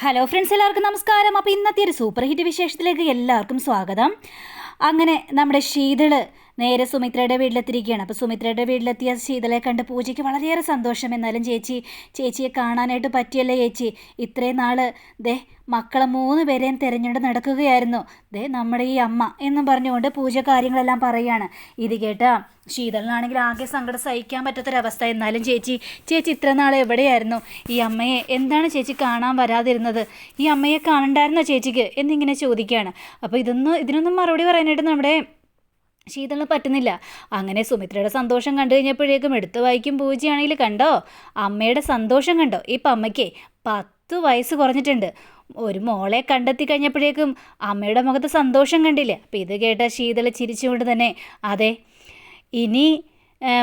Hello friends എല്ലാവർക്കും നമസ്കാരം. അപ്പോൾ ഇന്നത്തെ ഒരു സൂപ്പർ ഹിറ്റ് വിശേഷത്തിലേക്ക് എല്ലാവർക്കും സ്വാഗതം. അങ്ങനെ നമ്മുടെ ശീതൾ നേരെ സുമിത്രയുടെ വീട്ടിലെത്തിയിരിക്കുകയാണ്. അപ്പോൾ സുമിത്രയുടെ വീട്ടിലെത്തിയ ശീതളെ കണ്ട് പൂജയ്ക്ക് വളരെയേറെ സന്തോഷം. എന്നാലും ചേച്ചി ചേച്ചിയെ കാണാനായിട്ട് പറ്റിയല്ലേ ചേച്ചി? ഇത്രയും നാൾ ദേ മക്കളെ മൂന്ന് പേരെയും തിരഞ്ഞുകൊണ്ട് നടക്കുകയായിരുന്നു. ദേ നമ്മുടെ ഈ അമ്മ എന്നും പറഞ്ഞുകൊണ്ട് പൂജ കാര്യങ്ങളെല്ലാം പറയുകയാണ്. ഇത് കേട്ട ശീതളിനാണെങ്കിൽ ആകെ സങ്കടം സഹിക്കാൻ പറ്റാത്തൊരവസ്ഥ. എന്നാലും ചേച്ചി ചേച്ചി ഇത്ര നാൾ എവിടെയായിരുന്നു? ഈ അമ്മയെ എന്താണ് ചേച്ചി കാണാൻ വരാതിരുന്നത്? ഈ അമ്മയെ കാണണ്ടായിരുന്നോ ചേച്ചിക്ക്? എന്നിങ്ങനെ ചോദിക്കുകയാണ്. അപ്പോൾ ഇതൊന്നും ഇതിനൊന്നും മറുപടി പറയാനായിട്ട് നമ്മുടെ ശീതളിന് പറ്റുന്നില്ല. അങ്ങനെ സുമിത്രയുടെ സന്തോഷം കണ്ടു കഴിഞ്ഞപ്പോഴേക്കും എടുത്തു വായിക്കും പൂജയാണെങ്കിൽ കണ്ടോ? അമ്മയുടെ സന്തോഷം കണ്ടോ? ഇപ്പം അമ്മയ്ക്ക് പത്ത് വയസ്സ് കുറഞ്ഞിട്ടുണ്ട്. ഒരു മോളെ കണ്ടെത്തി കഴിഞ്ഞപ്പോഴേക്കും അമ്മയുടെ മുഖത്ത് സന്തോഷം കണ്ടില്ല? അപ്പം ഇത് കേട്ട ശീതള ചിരിച്ചുകൊണ്ട് തന്നെ അതെ ഇനി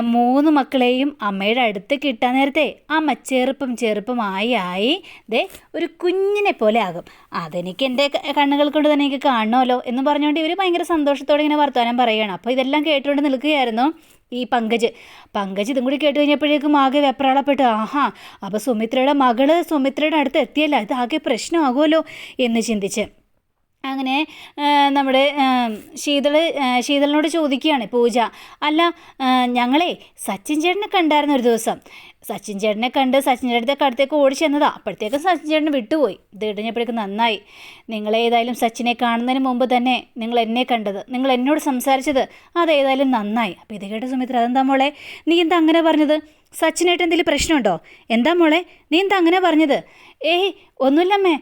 മൂന്ന് മക്കളെയും അമ്മയുടെ അടുത്ത് കിട്ടാൻ നേരത്തെ അമ്മ ചെറുപ്പം ചെറുപ്പം ആയി ആയി ദേ ഒരു കുഞ്ഞിനെ പോലെ ആകും. അതെനിക്ക് എന്റെ കണ്ണുകൾ കൊണ്ട് തന്നെ എനിക്ക് കാണണമല്ലോ എന്ന് പറഞ്ഞുകൊണ്ട് ഇവർ ഭയങ്കര സന്തോഷത്തോടെ ഇങ്ങനെ വർത്തമാനം പറയുകയാണ്. അപ്പോൾ ഇതെല്ലാം കേട്ടുകൊണ്ട് നിൽക്കുകയായിരുന്നു ഈ പങ്കജ്. പങ്കജ് ഇതും കൂടി കേട്ട് കഴിഞ്ഞപ്പോഴേക്കും ആകെ വെപ്രാളപ്പെട്ടു ആഹാ അപ്പോൾ സുമിത്രയുടെ മകൾ സുമിത്രയുടെ അടുത്ത് എത്തിയല്ല ഇത് ആകെ പ്രശ്നമാകുമല്ലോ? എന്ന് ചിന്തിച്ച്. അങ്ങനെ നമ്മുടെ ശീതൾ ശീതളിനോട് ചോദിക്കുകയാണ് പൂജ. അല്ല ഞങ്ങളെ സച്ചിൻ ചേട്ടനെ കണ്ടായിരുന്നു ഒരു ദിവസം. സച്ചിൻ ചേട്ടനെ കണ്ട് സച്ചിൻ ചേട്ടന്റെ അടുത്തേക്ക് ഓടി ചെന്നതാ. അപ്പോഴത്തേക്കും സച്ചിൻ ചേട്ടൻ വിട്ടുപോയി. ഇത് കഴിഞ്ഞപ്പോഴേക്കും നന്നായി. നിങ്ങളേതായാലും സച്ചിനെ കാണുന്നതിന് മുമ്പ് തന്നെ നിങ്ങൾ എന്നെ കണ്ടത് നിങ്ങൾ എന്നോട് സംസാരിച്ചത് അതേതായാലും നന്നായി. അപ്പോൾ ഇത് കേട്ട സുമിത്ര അതെന്താ മോളെ? നീ എന്താ അങ്ങനെ പറഞ്ഞത്? സച്ചിനായിട്ട് എന്തെങ്കിലും പ്രശ്നമുണ്ടോ? എന്താ മോളെ? നീ എന്താ അങ്ങനെ പറഞ്ഞത്? ഏയ് ഒന്നുമില്ലമ്മേ.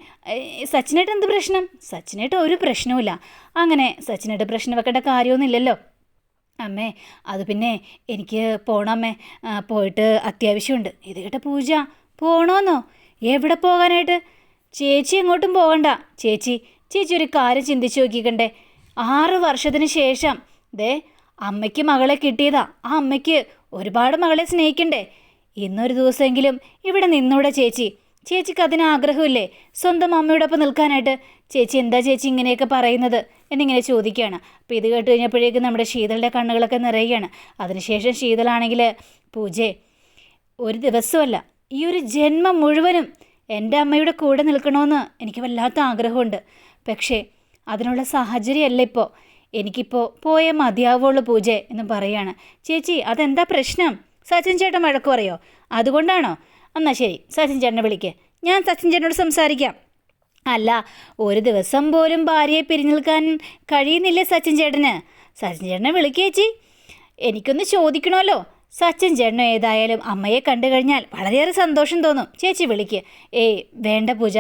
സച്ചിനായിട്ട് എന്ത് പ്രശ്നം? സച്ചിനായിട്ട് ഒരു പ്രശ്നവുമില്ല. അങ്ങനെ സച്ചിനായിട്ട് പ്രശ്നം വെക്കേണ്ട കാര്യമൊന്നുമില്ലല്ലോ. അമ്മേ അത് പിന്നെ എനിക്ക് പോണമ്മേ. പോയിട്ട് അത്യാവശ്യമുണ്ട്. ഇത് കേട്ട പൂജ പോണോന്നോ? എവിടെ പോകാനായിട്ട്? ചേച്ചി എങ്ങോട്ടും പോകണ്ട. ചേച്ചി ചേച്ചി ഒരു കാര്യം ചിന്തിച്ചു നോക്കിക്കണ്ടേ. ആറ് വർഷത്തിന് ശേഷം ദേ അമ്മയ്ക്ക് മകളെ കിട്ടിയതാ. ആ അമ്മയ്ക്ക് ഒരുപാട് മകളെ സ്നേഹിക്കണ്ടേ. ഇന്നൊരു ദിവസമെങ്കിലും ഇവിടെ നിന്നൂടെ ചേച്ചി. ചേച്ചിക്ക് അതിന് ആഗ്രഹമില്ലേ സ്വന്തം അമ്മയോടൊപ്പം നിൽക്കാനായിട്ട്. ചേച്ചി എന്താ ചേച്ചി ഇങ്ങനെയൊക്കെ പറയുന്നത്? എന്നിങ്ങനെ ചോദിക്കുകയാണ്. അപ്പോൾ ഇത് കേട്ട് കഴിഞ്ഞപ്പോഴേക്കും നമ്മുടെ ശീതളുടെ കണ്ണുകളൊക്കെ നിറയുകയാണ്. അതിനുശേഷം ശീതളാണെങ്കിൽ പൂജേ ഒരു ദിവസമല്ല ഈ ഒരു ജന്മം മുഴുവനും എന്റെ അമ്മയുടെ കൂടെ നിൽക്കണമെന്ന് എനിക്ക് വല്ലാത്ത ആഗ്രഹമുണ്ട്. പക്ഷേ അതിനുള്ള സാഹചര്യമല്ല ഇപ്പോൾ. എനിക്കിപ്പോൾ പോയേ മതിയാവുള്ളൂ പൂജ എന്ന് പറയാണ് ചേച്ചി അതെന്താ പ്രശ്നം? സച്ചിൻ ചേട്ടൻ വഴക്ക് പറയോ? അതുകൊണ്ടാണോ? എന്നാൽ ശരി സച്ചിൻ ചേട്ടനെ വിളിക്ക്. ഞാൻ സച്ചിൻ ചേട്ടനോട് സംസാരിക്കാം. അല്ല ഒരു ദിവസം പോലും ഭാര്യയെ പിരിഞ്ഞു നിൽക്കാൻ കഴിയുന്നില്ലേ സച്ചിൻ ചേട്ടന്? സച്ചിൻ ചേട്ടനെ വിളിക്കേച്ചി എനിക്കൊന്ന് ചോദിക്കണമല്ലോ. സച്ചിൻ ചേട്ടനും ഏതായാലും അമ്മയെ കണ്ടു കഴിഞ്ഞാൽ വളരെയേറെ സന്തോഷം തോന്നും. ചേച്ചി വിളിക്ക്. ഏയ് വേണ്ട പൂജ.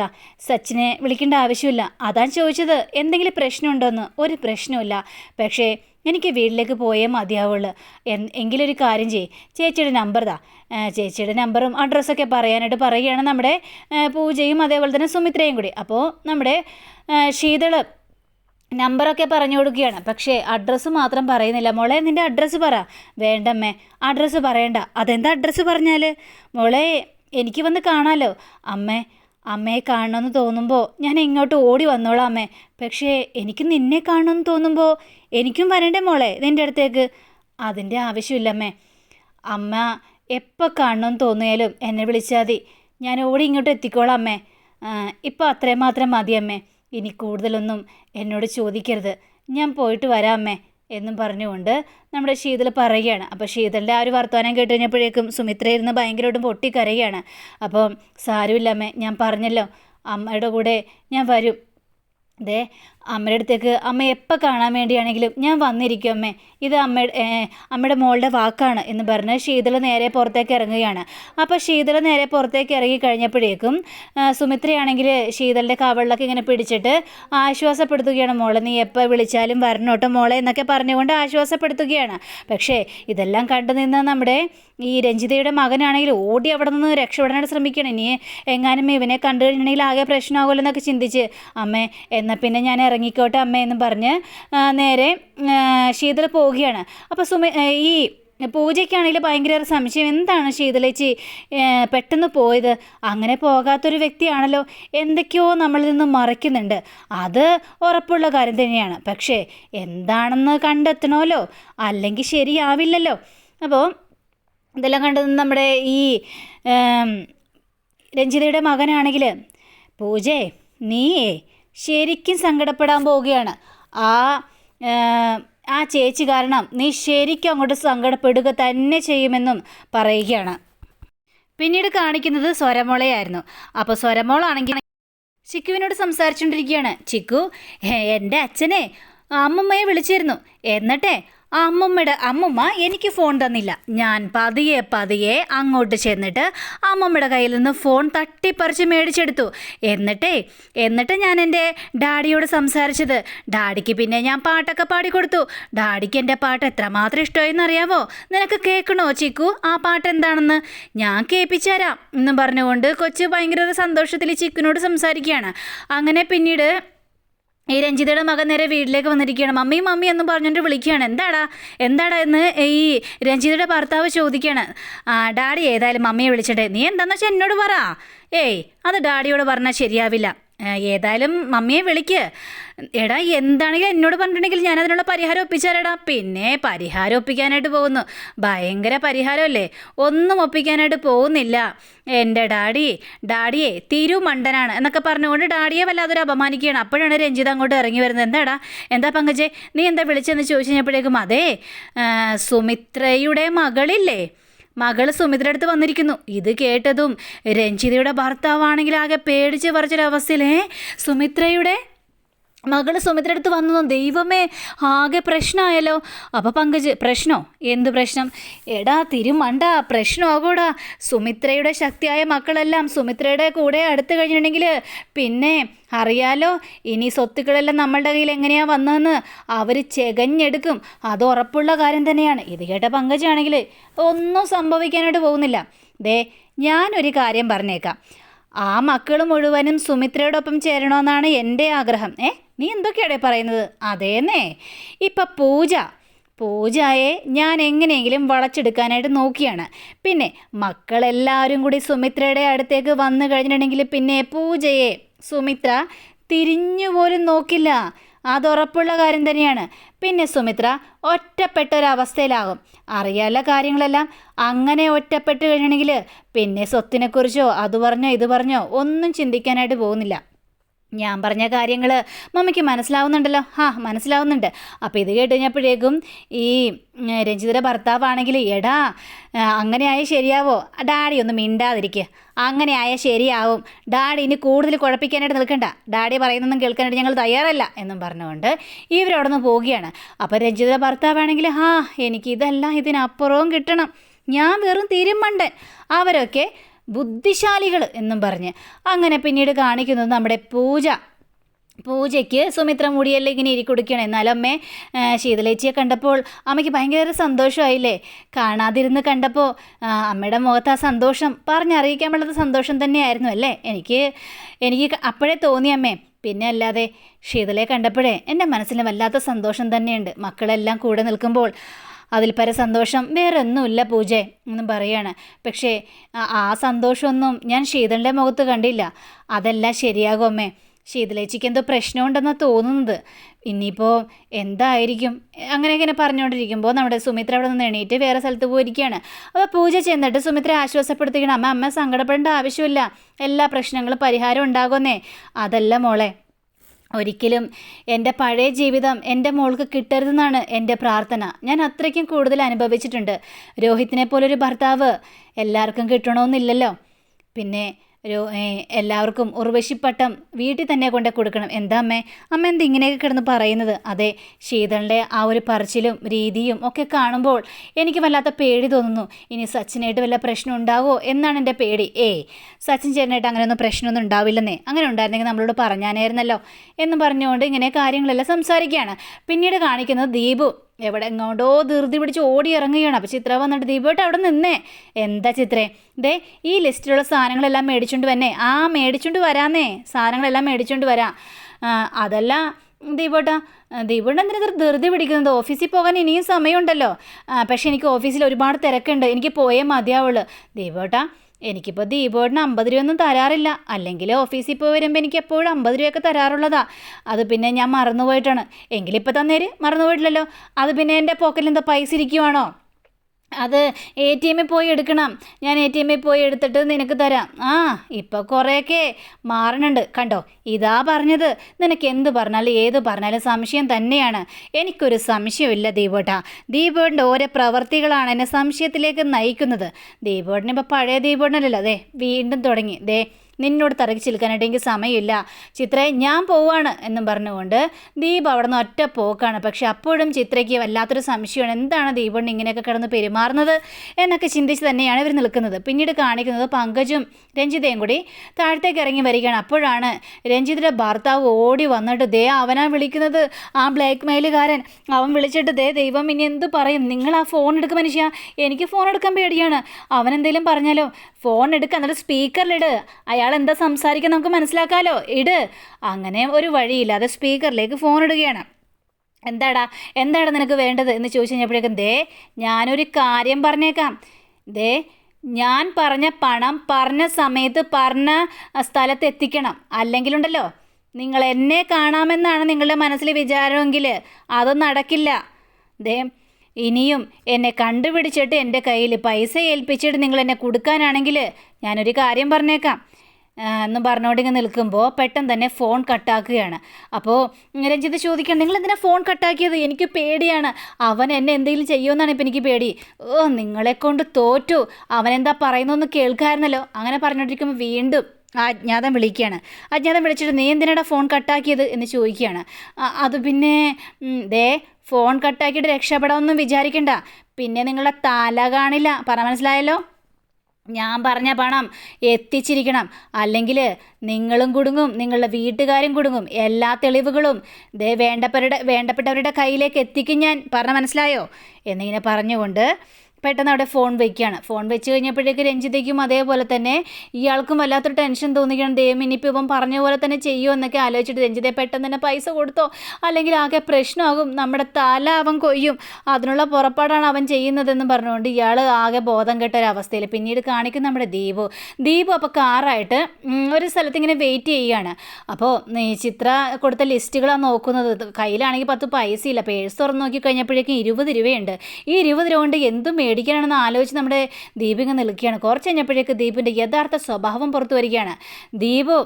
സച്ചിനെ വിളിക്കേണ്ട ആവശ്യമില്ല. അതാണ് ചോദിച്ചത്. എന്തെങ്കിലും പ്രശ്നമുണ്ടോയെന്ന് ഒരു പ്രശ്നമില്ല പക്ഷേ എനിക്ക് വീട്ടിലേക്ക് പോയേ മതിയാവുള്ളൂ. എങ്കിലൊരു കാര്യം ചെയ്യ്. ചേച്ചിയുടെ നമ്പർ താ. ചേച്ചിയുടെ നമ്പറും അഡ്രസ്സൊക്കെ പറയാനായിട്ട് പറയുകയാണ് നമ്മുടെ പൂജയും അതേപോലെ തന്നെ സുമിത്രയും കൂടി. അപ്പോൾ നമ്മുടെ ആ, ശീതൾ നമ്പറൊക്കെ പറഞ്ഞു കൊടുക്കുകയാണ്. പക്ഷേ അഡ്രസ്സ് മാത്രം പറയുന്നില്ല. മോളെ നിന്റെ അഡ്രസ്സ് പറ. വേണ്ടമ്മേ അഡ്രസ്സ് പറയണ്ട. അതെന്താ അഡ്രസ്സ് പറഞ്ഞാൽ മോളെ എനിക്ക് വന്ന് കാണാമല്ലോ അമ്മേ അമ്മയെ കാണണമെന്ന് തോന്നുമ്പോൾ ഞാൻ ഇങ്ങോട്ട് ഓടി വന്നോളാം അമ്മേ. പക്ഷേ എനിക്ക് നിന്നെ കാണണമെന്ന് തോന്നുമ്പോൾ എനിക്കും വരണ്ടേ മോളെ നിന്റെ അടുത്തേക്ക്. അതിന്റെ ആവശ്യമില്ലമ്മേ അമ്മ. എപ്പോൾ കാണണമെന്ന് തോന്നിയാലും എന്നെ വിളിച്ചാൽ മതി. ഞാൻ ഓടി ഇങ്ങോട്ട് എത്തിക്കോളാം അമ്മേ. ഇപ്പോൾ അത്രയും മാത്രം മതി അമ്മേ. ഇനി കൂടുതലൊന്നും എന്നോട് ചോദിക്കരുത്. ഞാൻ പോയിട്ട് വരാം അമ്മേ. എന്നും പറഞ്ഞുകൊണ്ട് നമ്മുടെ ശീതൽ പറയുകയാണ്. അപ്പോൾ ശീതലിന്റെ ആ ഒരു വർത്തമാനം കേട്ട് കഴിഞ്ഞപ്പോഴേക്കും സുമിത്ര ഇരുന്ന് ഭയങ്കരമായിട്ടും പൊട്ടിക്കരയുകയാണ്. അപ്പോൾ സാരമില്ലമ്മേ ഞാൻ പറഞ്ഞല്ലോ അമ്മയുടെ കൂടെ ഞാൻ വരും. ദേ അമ്മയുടെ അടുത്തേക്ക് അമ്മ എപ്പോൾ കാണാൻ വേണ്ടിയാണെങ്കിലും ഞാൻ വന്നിരിക്കും അമ്മേ. ഇത് അമ്മയുടെ അമ്മയുടെ മോളുടെ വാക്കാണ് എന്ന് പറഞ്ഞ് ശീതള നേരെ പുറത്തേക്ക് ഇറങ്ങുകയാണ്. അപ്പോൾ ശീതള നേരെ പുറത്തേക്ക് ഇറങ്ങി കഴിഞ്ഞപ്പോഴേക്കും സുമിത്രയാണെങ്കിൽ ശീതളിന്റെ കവളിലൊക്കെ ഇങ്ങനെ പിടിച്ചിട്ട് ആശ്വാസപ്പെടുത്തുകയാണ്. മോളെ നീ എപ്പോൾ വിളിച്ചാലും വരണോട്ടോ മോളെ എന്നൊക്കെ പറഞ്ഞുകൊണ്ട് ആശ്വാസപ്പെടുത്തുകയാണ്. പക്ഷേ ഇതെല്ലാം കണ്ടു നിന്ന് നമ്മുടെ ഈ രഞ്ജിതയുടെ മകനാണെങ്കിൽ ഓടി അവിടെ നിന്ന് രക്ഷപ്പെടാനായിട്ട് ശ്രമിക്കണം ഇനി എങ്ങാനും ഇവനെ കണ്ടു കഴിഞ്ഞിട്ടുണ്ടെങ്കിൽ ആകെ പ്രശ്നമാകുമല്ലോ എന്നൊക്കെ ചിന്തിച്ച് അമ്മേ എന്നാൽ പിന്നെ ഞാൻ ഇറങ്ങിക്കോട്ടെ അമ്മ എന്ന് പറഞ്ഞ് നേരെ ആ, ശീതള പോവുകയാണ്. അപ്പോൾ സുമ ഈ പൂജയ്ക്കാണെങ്കിൽ ഭയങ്കര സംശയം എന്താണ് ശീതളേച്ചി പെട്ടെന്ന് പോയത്? അങ്ങനെ പോകാത്തൊരു വ്യക്തിയാണല്ലോ എന്തൊക്കെയോ നമ്മളിൽ നിന്ന് മറയ്ക്കുന്നുണ്ട്. അത് ഉറപ്പുള്ള കാര്യം തന്നെയാണ്. പക്ഷേ എന്താണെന്ന് കണ്ടെത്തണമല്ലോ? അല്ലെങ്കിൽ ശരിയാവില്ലല്ലോ? അപ്പോൾ ഇതെല്ലാം കണ്ടത് നമ്മുടെ ഈ രഞ്ജിതയുടെ മകനാണെങ്കിൽ പൂജേ നീയേ ശരിക്കും സങ്കടപ്പെടാൻ പോവുകയാണ്. ആ ആ, ചേച്ചി കാരണം നീ ശരിക്കും അങ്ങോട്ട് സങ്കടപ്പെടുക തന്നെ ചെയ്യുമെന്നും പറയുകയാണ്. പിന്നീട് കാണിക്കുന്നത് സ്വരമോളയായിരുന്നു. അപ്പോൾ സ്വരമോളാണെങ്കിൽ ചിക്കുവിനോട് സംസാരിച്ചുകൊണ്ടിരിക്കുകയാണ്. ചിക്കു "ഹേ, എന്റെ അച്ഛനെ അമ്മമ്മയെ വിളിച്ചിരുന്നു. എന്നിട്ടേ അമ്മമ്മയുടെ അമ്മമ്മ എനിക്ക് ഫോൺ തന്നില്ല. ഞാൻ പതിയെ പതിയെ അങ്ങോട്ട് ചെന്നിട്ട് അമ്മമ്മയുടെ കയ്യിൽ നിന്ന് ഫോൺ തട്ടിപ്പറിച്ച് മേടിച്ചെടുത്തു. എന്നിട്ടേ എന്നിട്ട് ഞാൻ എന്റെ ഡാഡിയോട് സംസാരിച്ചത്. ഡാഡിക്ക് പിന്നെ ഞാൻ പാട്ടൊക്കെ പാടിക്കൊടുത്തു. ഡാഡിക്ക് എന്റെ പാട്ട് എത്രമാത്രം ഇഷ്ടമായെന്ന് അറിയാവോ നിനക്ക് കേൾക്കണോ ചിക്കു? ആ പാട്ട് എന്താണെന്ന്? ഞാൻ കേൾപ്പിച്ചുതരാം എന്നും പറഞ്ഞുകൊണ്ട് കൊച്ചു ഭയങ്കര സന്തോഷത്തിൽ ചിക്കുനോട് സംസാരിക്കുകയാണ്. അങ്ങനെ പിന്നീട് ഈ രഞ്ജിതയുടെ മകൻ നേരെ വീട്ടിലേക്ക് വന്നിരിക്കുകയാണ്. മമ്മി മമ്മി എന്ന് പറഞ്ഞുകൊണ്ട് വിളിക്കുകയാണ്. എന്താടാ? എന്താടാ? എന്ന് ഈ രഞ്ജിതയുടെ ഭർത്താവ് ചോദിക്കുകയാണ്. ആ ഡാഡി ഏതായാലും മമ്മിയെ വിളിച്ചിട്ടെ. നീ എന്താണെന്ന് വെച്ചാൽ എന്നോട് പറ. ഏയ് അത് ഡാഡിയോട് പറഞ്ഞാൽ ശരിയാവില്ല. ഏതായാലും മമ്മിയെ വിളിക്ക്. എടാ എന്താണെങ്കിലും എന്നോട് പറഞ്ഞിട്ടുണ്ടെങ്കിൽ ഞാൻ അതിനുള്ള പരിഹാരം ഒപ്പിച്ചാലടാ. പിന്നെ പരിഹാരം ഒപ്പിക്കാനായിട്ട് പോകുന്നു. ഭയങ്കര പരിഹാരമല്ലേ? ഒന്നും ഒപ്പിക്കാനായിട്ട് പോകുന്നില്ല. എന്റെ ഡാഡി ഡാഡിയെ തിരുമണ്ടനാണ് എന്നൊക്കെ പറഞ്ഞുകൊണ്ട് ഡാഡിയെ വല്ലാതൊരു അപമാനിക്കുകയാണ്. അപ്പോഴാണ് രഞ്ജിത അങ്ങോട്ട് ഇറങ്ങി വരുന്നത്. എന്താടാ? എന്താ പങ്കജെ? നീ എന്താ വിളിച്ചെന്ന് ചോദിച്ചു കഴിഞ്ഞപ്പോഴേക്കും അതേ സുമിത്രയുടെ മകളില്ലേ? മകൾ സുമിത്ര അടുത്ത് വന്നിരിക്കുന്നു. ഇത് കേട്ടതും രഞ്ജിതയുടെ ഭർത്താവാണെങ്കിൽ ആകെ പേടിച്ച് പറിച്ചൊരവസ്ഥയിലേ സുമിത്രയുടെ മകൾ സുമിത്ര അടുത്ത് വന്നു ദൈവമേ ആകെ പ്രശ്നമായല്ലോ അപ്പോൾ പങ്കജ് പ്രശ്നോ? എന്ത് പ്രശ്നം? എടാ തിരുമണ്ട പ്രശ്നമാകൂടാ. സുമിത്രയുടെ ശക്തിയായ മക്കളെല്ലാം സുമിത്രയുടെ കൂടെ അടുത്ത് കഴിഞ്ഞിട്ടുണ്ടെങ്കിൽ പിന്നെ അറിയാലോ ഇനി സ്വത്തുക്കളെല്ലാം നമ്മളുടെ കയ്യിൽ എങ്ങനെയാ വന്നതെന്ന് അവർ ചെകഞ്ഞെടുക്കും. അത് ഉറപ്പുള്ള കാര്യം തന്നെയാണ്. ഇത് കേട്ട പങ്കജാണെങ്കിൽ ഒന്നും സംഭവിക്കാനായിട്ട് പോകുന്നില്ല. ദേ ഞാനൊരു കാര്യം പറഞ്ഞേക്കാം. ആ മക്കൾ മുഴുവനും സുമിത്രയോടൊപ്പം ചേരണമെന്നാണ് എന്റെ ആഗ്രഹം. ഏ? നീ എന്തൊക്കെയാടേ പറയുന്നത്? അതേന്നേ. ഇപ്പം പൂജ. പൂജയെ ഞാൻ എങ്ങനെയെങ്കിലും വളച്ചെടുക്കാനായിട്ട് നോക്കിയാണ്. പിന്നെ മക്കളെല്ലാവരും കൂടി സുമിത്രയുടെ അടുത്തേക്ക് വന്നു കഴിഞ്ഞിട്ടുണ്ടെങ്കിൽ പിന്നെ പൂജയെ സുമിത്ര തിരിഞ്ഞു പോലും നോക്കില്ല. അത് ഉറപ്പുള്ള കാര്യം തന്നെയാണ്. പിന്നെ സുമിത്ര ഒറ്റപ്പെട്ട ഒരവസ്ഥയിലാകും അറിയാല്ല കാര്യങ്ങളെല്ലാം. അങ്ങനെ ഒറ്റപ്പെട്ട് കഴിഞ്ഞിട്ടുണ്ടെങ്കിൽ പിന്നെ സ്വത്തിനെക്കുറിച്ചോ അത് പറഞ്ഞോ ഇത് പറഞ്ഞോ ഒന്നും ചിന്തിക്കാനായിട്ട് പോകുന്നില്ല. ഞാൻ പറഞ്ഞ കാര്യങ്ങൾ മമ്മിക്ക് മനസ്സിലാവുന്നുണ്ടല്ലോ. ആ മനസ്സിലാവുന്നുണ്ട്. അപ്പോൾ ഇത് കേട്ട് കഴിഞ്ഞപ്പോഴേക്കും ഈ രഞ്ജിതയുടെ ഭർത്താവാണെങ്കിൽ എടാ അങ്ങനെ ആയാൽ ശരിയാവോ? ഡാഡി ഒന്ന് മിണ്ടാതിരിക്കുക അങ്ങനെ ആയാൽ ശരിയാവും. ഡാഡി ഇനി കൂടുതൽ കുഴപ്പിക്കാനായിട്ട് നിൽക്കണ്ട. ഡാഡി പറയുന്നൊന്നും കേൾക്കാനായിട്ട് ഞങ്ങൾ തയ്യാറല്ല എന്നും പറഞ്ഞുകൊണ്ട് ഇവരവിടെ നിന്ന് പോവുകയാണ്. അപ്പോൾ രഞ്ജിതയുടെ ഭർത്താവാണെങ്കിൽ ആ എനിക്ക് ഇതല്ല ഇതിനപ്പുറവും കിട്ടണം. ഞാൻ വെറും തിരുമണ്ടൻ. അവരൊക്കെ ബുദ്ധിശാലികൾ എന്നും പറഞ്ഞ് അങ്ങനെ പിന്നീട് കാണിക്കുന്നത് നമ്മുടെ പൂജ. പൂജയ്ക്ക് സുമിത്ര മുടിയെല്ലാം ഇങ്ങനെ ഇരിക്കൊടുക്കുകയാണ് എന്നാലും അമ്മേ ശീതലേച്ചിയെ കണ്ടപ്പോൾ അമ്മയ്ക്ക് ഭയങ്കര സന്തോഷമായില്ലേ? കാണാതിരുന്ന് കണ്ടപ്പോൾ അമ്മയുടെ മുഖത്ത് ആ സന്തോഷം പറഞ്ഞറിയിക്കാൻ പാടാത്ത സന്തോഷം തന്നെയായിരുന്നു അല്ലേ? എനിക്ക് എനിക്ക് അപ്പോഴേ തോന്നി അമ്മേ. പിന്നെ അല്ലാതെ ശീതലയെ കണ്ടപ്പോഴേ എന്റെ മനസ്സിന് വല്ലാത്ത സന്തോഷം തന്നെയുണ്ട്. മക്കളെല്ലാം കൂടെ നിൽക്കുമ്പോൾ അതിൽ പര സന്തോഷം വേറെ ഒന്നുമില്ല പൂജ എന്നും പറയാണ്. പക്ഷേ ആ- സന്തോഷമൊന്നും ഞാൻ ശീതളിന്റെ മുഖത്ത് കണ്ടില്ല. അതെല്ലാം ശരിയാകും അമ്മേ. ശീതളേച്ചിക്ക് എന്തോ പ്രശ്നമുണ്ടെന്നാണ് തോന്നുന്നത്. ഇനിയിപ്പോൾ എന്തായിരിക്കും? അങ്ങനെ ഇങ്ങനെ പറഞ്ഞുകൊണ്ടിരിക്കുമ്പോൾ നമ്മുടെ സുമിത്ര അവിടെ നിന്ന് എണീറ്റ് വേറെ സ്ഥലത്ത് പോയിരിക്കുകയാണ്. അപ്പോൾ പൂജ ചെന്നിട്ട് സുമിത്ര ആശ്വാസപ്പെടുത്തിക്കണം അമ്മ അമ്മ സങ്കടപ്പെടേണ്ട ആവശ്യമില്ല. എല്ലാ പ്രശ്നങ്ങളും പരിഹാരം ഉണ്ടാകുമെന്നേ. അതല്ല മോളെ ഒരിക്കലും എന്റെ പഴയ ജീവിതം എന്റെ മോൾക്ക് കിട്ടരുതെന്നാണ് എന്റെ പ്രാർത്ഥന. ഞാൻ അത്രയ്ക്കും കൂടുതൽ അനുഭവിച്ചിട്ടുണ്ട്. രോഹിത്തിനെ പോലൊരു ഭർത്താവ് എല്ലാവർക്കും കിട്ടണമെന്നില്ലല്ലോ. പിന്നെ രോ ഏ, എല്ലാവർക്കും ഉർവശിപ്പട്ടം വീട്ടിൽ തന്നെ കൊണ്ട് കൊടുക്കണം. എന്താ അമ്മേ? അമ്മ എന്ത് ഇങ്ങനെയൊക്കെ കിടന്ന് പറയുന്നത്? അതെ ശീതളിന്റെ ആ ഒരു പറച്ചിലും രീതിയും ഒക്കെ കാണുമ്പോൾ എനിക്ക് വല്ലാത്ത പേടി തോന്നുന്നു. ഇനി സച്ചിനായിട്ട് വല്ല പ്രശ്നം ഉണ്ടാവോ എന്നാണ് എന്റെ പേടി. ഏയ് സച്ചിൻ ചേട്ടനായിട്ട് അങ്ങനെയൊന്നും പ്രശ്നമൊന്നും ഉണ്ടാവില്ലെന്നേ. അങ്ങനെ ഉണ്ടായിരുന്നെങ്കിൽ നമ്മളോട് പറഞ്ഞാനായിരുന്നല്ലോ എന്ന് പറഞ്ഞുകൊണ്ട് ഇങ്ങനെ കാര്യങ്ങളെല്ലാം സംസാരിക്കുകയാണ്. പിന്നീട് കാണിക്കുന്നത് ദീപു. എവിടെ എങ്ങോട്ടോ ധൃതി പിടിച്ച് ഓടി ഇറങ്ങുകയാണ് അപ്പോൾ ചിത്ര വന്നിട്ട് ദീപോട്ട് അവിടെ നിന്നേ. എന്താ ചിത്രേ? ദേ ഈ ലിസ്റ്റിലുള്ള സാധനങ്ങളെല്ലാം മേടിച്ചുകൊണ്ട് വന്നേ. ആ മേടിച്ചുകൊണ്ട് വരാന്നേ. സാധനങ്ങളെല്ലാം മേടിച്ചുകൊണ്ട് വരാം. അതല്ല ദീപോട്ടാ ദീപോട്ട് എന്തിനാ ധൃതി പിടിക്കുന്നത്? ഓഫീസിൽ പോകാൻ ഇനിയും സമയമുണ്ടല്ലോ. പക്ഷേ എനിക്ക് ഓഫീസിൽ ഒരുപാട് തിരക്കുണ്ട്. എനിക്ക് പോയേ മതിയാവുള്ളൂ. ദീപോട്ടാ എനിക്കിപ്പോൾ ദീപോടിന് അമ്പത് രൂപയൊന്നും തരാറില്ല. അല്ലെങ്കിൽ ഓഫീസിൽ പോയി വരുമ്പോൾ എനിക്ക് എപ്പോഴും അമ്പത് രൂപയൊക്കെ തരാറുള്ളതാ. അത് പിന്നെ ഞാൻ മറന്നുപോയിട്ടാണ്. എങ്കിലിപ്പോൾ തന്നേര്? മറന്നുപോയിട്ടില്ലല്ലോ. അത് പിന്നെ എന്റെ പോക്കറ്റിൽ എന്താ പൈസ ഇരിക്കുവാണോ? അത് എ ടി എമ്മിൽ പോയി എടുക്കണം. ഞാൻ എ ടി എമ്മിൽ പോയി എടുത്തിട്ട് നിനക്ക് തരാം. ആ ഇപ്പോൾ കുറേയൊക്കെ മാറണുണ്ട്. കണ്ടോ? ഇതാ പറഞ്ഞത്. നിനക്ക് എന്ത് പറഞ്ഞാലും ഏത് പറഞ്ഞാലും സംശയം തന്നെയാണ്. എനിക്കൊരു സംശയമില്ല ദീപോട്ടാ. ദീപോട്ടിന്റെ ഓരോ പ്രവർത്തികളാണ് എന്നെ സംശയത്തിലേക്ക് നയിക്കുന്നത്. ദീപോട്ടിനിപ്പോൾ പഴയ ദീപോട്ടനല്ലല്ലോ അതെ വീണ്ടും തുടങ്ങി. ദേ നിന്നോട് തറക്കി ചിൽക്കാനായിട്ട് എനിക്ക് സമയമില്ല. ചിത്രയെ ഞാൻ പോവാണ് എന്നും പറഞ്ഞുകൊണ്ട് ദീപ് അവിടെ നിന്ന് ഒറ്റ പോക്കാണ്. പക്ഷെ അപ്പോഴും ചിത്രയ്ക്ക് വല്ലാത്തൊരു സംശയമാണ്. എന്താണ് ദീപണ് ഇങ്ങനെയൊക്കെ കിടന്ന് പെരുമാറുന്നത് എന്നൊക്കെ ചിന്തിച്ച് തന്നെയാണ് ഇവർ നിൽക്കുന്നത്. പിന്നീട് കാണിക്കുന്നത് പങ്കജും രഞ്ജിതയും കൂടി താഴത്തേക്ക് ഇറങ്ങി വരികയാണ്. അപ്പോഴാണ് രഞ്ജിതയുടെ ഭർത്താവ് ഓടി വന്നിട്ട് ദേ അവനാ വിളിക്കുന്നത്. ആ ബ്ലാക്ക് മെയിലുകാരൻ അവൻ വിളിച്ചിട്ട് ദേ ദൈവം ഇനി എന്ത് പറയും? നിങ്ങൾ ആ ഫോൺ എടുക്കും മനുഷ്യ. എനിക്ക് ഫോൺ എടുക്കാൻ പേടിയാണ്. അവൻ എന്തെങ്കിലും പറഞ്ഞാലോ? ഫോൺ എടുക്കുക എന്നിട്ട് സ്പീക്കറിലിട് അയാൾ എന്താ സംസാരിക്കാൻ നമുക്ക് മനസ്സിലാക്കാമല്ലോ ഇട്. അങ്ങനെ ഒരു വഴിയില്ലാതെ സ്പീക്കറിലേക്ക് ഫോൺ ഇടുകയാണ്. എന്താടാ? എന്താണ് നിനക്ക് വേണ്ടത്? എന്ന് ചോദിച്ചു കഴിഞ്ഞപ്പോഴേക്കും ദേ ഞാനൊരു കാര്യം പറഞ്ഞേക്കാം. ദേ ഞാൻ പറഞ്ഞ പണം പറഞ്ഞ സമയത്ത് പറഞ്ഞ സ്ഥലത്ത് എത്തിക്കണം. അല്ലെങ്കിലുണ്ടല്ലോ നിങ്ങൾ എന്നെ കാണാമെന്നാണ് നിങ്ങളുടെ മനസ്സിൽ വിചാരമെങ്കിൽ അത് നടക്കില്ല. ദേ ഇനിയും എന്നെ കണ്ടുപിടിച്ചിട്ട് എന്റെ കയ്യിൽ പൈസ ഏൽപ്പിച്ചിട്ട് നിങ്ങൾ എന്നെ കൊടുക്കാനാണെങ്കിൽ ഞാനൊരു കാര്യം പറഞ്ഞേക്കാം. എന്ന് പറഞ്ഞുകൊണ്ട് ഇങ്ങനെ നിൽക്കുമ്പോൾ പെട്ടെന്ന് തന്നെ ഫോൺ കട്ടാക്കുകയാണ്. അപ്പോൾ രഞ്ജിത്ത് ചോദിക്കണം നിങ്ങൾ എന്തിനാ ഫോൺ കട്ടാക്കിയത്? എനിക്ക് പേടിയാണ്. അവൻ എന്നെ എന്തെങ്കിലും ചെയ്യുമെന്നാണ് ഇപ്പം എനിക്ക് പേടി. ഓ നിങ്ങളെ കൊണ്ട് തോറ്റു. അവനെന്താ പറയുന്നതെന്ന് കേൾക്കാമായിരുന്നല്ലോ അങ്ങനെ പറഞ്ഞുകൊണ്ടിരിക്കുമ്പോൾ വീണ്ടും അജ്ഞാതം വിളിക്കുകയാണ്. അജ്ഞാതം വിളിച്ചിട്ട് നീ എന്തിനാടാ ഫോൺ കട്ടാക്കിയത്? എന്ന് ചോദിക്കുകയാണ്. അത് പിന്നെ ദേ ഫോൺ കട്ടാക്കിയിട്ട് രക്ഷപ്പെടാമെന്നും വിചാരിക്കണ്ട. പിന്നെ നിങ്ങളുടെ തല കാണില്ല. പറ മനസ്സിലായല്ലോ? ഞാൻ പറഞ്ഞ പണം എത്തിച്ചിരിക്കണം. അല്ലെങ്കിൽ നിങ്ങളും കുടുങ്ങും നിങ്ങളുടെ വീട്ടുകാരും കുടുങ്ങും എല്ലാ തെളിവുകളും ദേ വേണ്ടപ്പെട്ടവരുടെ വേണ്ടപ്പെട്ടവരുടെ കയ്യിലേക്ക് എത്തിക്കും ഞാൻ. പറഞ്ഞ മനസ്സിലായോ? എന്നിങ്ങനെ പറഞ്ഞുകൊണ്ട് പെട്ടെന്ന് അവിടെ ഫോൺ വയ്ക്കുകയാണ് ഫോൺ വെച്ച് കഴിഞ്ഞപ്പോഴേക്ക് രഞ്ജിതയ്ക്കും അതേപോലെ തന്നെ ഇയാൾക്കും വല്ലാത്തൊരു ടെൻഷൻ തോന്നിക്കണം ദൈവം ഇനിയിപ്പോൾ ഇവൻ പറഞ്ഞ പോലെ തന്നെ ചെയ്യുമോ എന്നൊക്കെ ആലോചിച്ചിട്ട് രഞ്ജിതയെ പെട്ടെന്ന് തന്നെ പൈസ കൊടുത്തോ? അല്ലെങ്കിൽ ആകെ പ്രശ്നമാകും. നമ്മുടെ തല അവൻ കൊയ്യും. അതിനുള്ള പുറപ്പാടാണ് അവൻ ചെയ്യുന്നതെന്ന് പറഞ്ഞുകൊണ്ട് ഇയാൾ ആകെ ബോധം കെട്ട ഒരവസ്ഥയിൽ പിന്നീട് കാണിക്കും നമ്മുടെ ദീപു. ദീപു അപ്പോൾ കാറായിട്ട് ഒരു സ്ഥലത്ത് ഇങ്ങനെ വെയിറ്റ് ചെയ്യുകയാണ്. അപ്പോൾ ചിത്ര കൊടുത്ത ലിസ്റ്റുകളാണ് നോക്കുന്നത്. കയ്യിലാണെങ്കിൽ പത്ത് പൈസയില്ല. പേഴ്സ് തുറന്ന് നോക്കി കഴിഞ്ഞപ്പോഴേക്കും ഇരുപത് രൂപയുണ്ട്. ഈ ഇരുപത് രൂപ കൊണ്ട് എന്തും മേടിക്കാനാണെന്ന് ആലോചിച്ച് നമ്മുടെ ദീപിക നിൽക്കുകയാണ്. കുറച്ച് കഴിഞ്ഞപ്പോഴേക്ക് ദീപിന്റെ യഥാർത്ഥ സ്വഭാവം പുറത്തു വരികയാണ്. ദീപു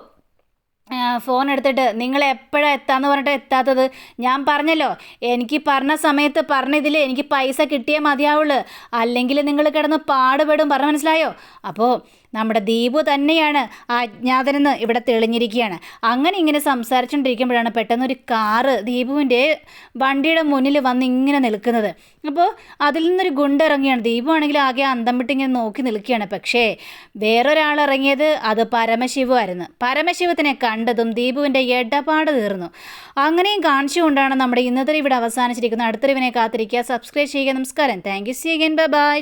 ഫോൺ എടുത്തിട്ട് നിങ്ങൾ എപ്പോഴാണ് എത്താന്ന് പറഞ്ഞിട്ട് എത്താത്തത്? ഞാൻ പറഞ്ഞല്ലോ എനിക്ക് പറഞ്ഞ സമയത്ത് പറഞ്ഞതിൽ എനിക്ക് പൈസ കിട്ടിയേ മതിയാവുള്ളൂ. അല്ലെങ്കിൽ നിങ്ങൾ കിടന്ന് പാടുപെടും പറഞ്ഞ മനസ്സിലായോ? അപ്പോൾ നമ്മുടെ ദീപു തന്നെയാണ് ആ അജ്ഞാതനെന്ന് ഇവിടെ തെളിഞ്ഞിരിക്കുകയാണ്. അങ്ങനെ ഇങ്ങനെ സംസാരിച്ചുകൊണ്ടിരിക്കുമ്പോഴാണ് പെട്ടെന്നൊരു കാറ് ദീപുവിന്റെ വണ്ടിയുടെ മുന്നിൽ വന്ന് ഇങ്ങനെ നിൽക്കുന്നത്. അപ്പോൾ അതിൽ നിന്നൊരു ഗുണ്ട് ഇറങ്ങിയാണ് ദീപു ആണെങ്കിൽ ആകെ അന്തം വിട്ട് ഇങ്ങനെ നോക്കി നിൽക്കുകയാണ്. പക്ഷേ വേറൊരാൾ ഇറങ്ങിയത് അത് പരമശിവമായിരുന്നു. പരമശിവത്തിനെ കണ്ടതും ദീപുവിന്റെ ഇടപാട് തീർന്നു. അങ്ങനെയും കാണിച്ചുകൊണ്ടാണ് നമ്മുടെ ഇന്നത്തെ ഇവിടെ അവസാനിച്ചിരിക്കുന്നത്. അടുത്തൊരുവിനെ കാത്തിരിക്കുക. സബ്സ്ക്രൈബ് ചെയ്യുക. നമസ്കാരം. Thank you see again. Bye bye.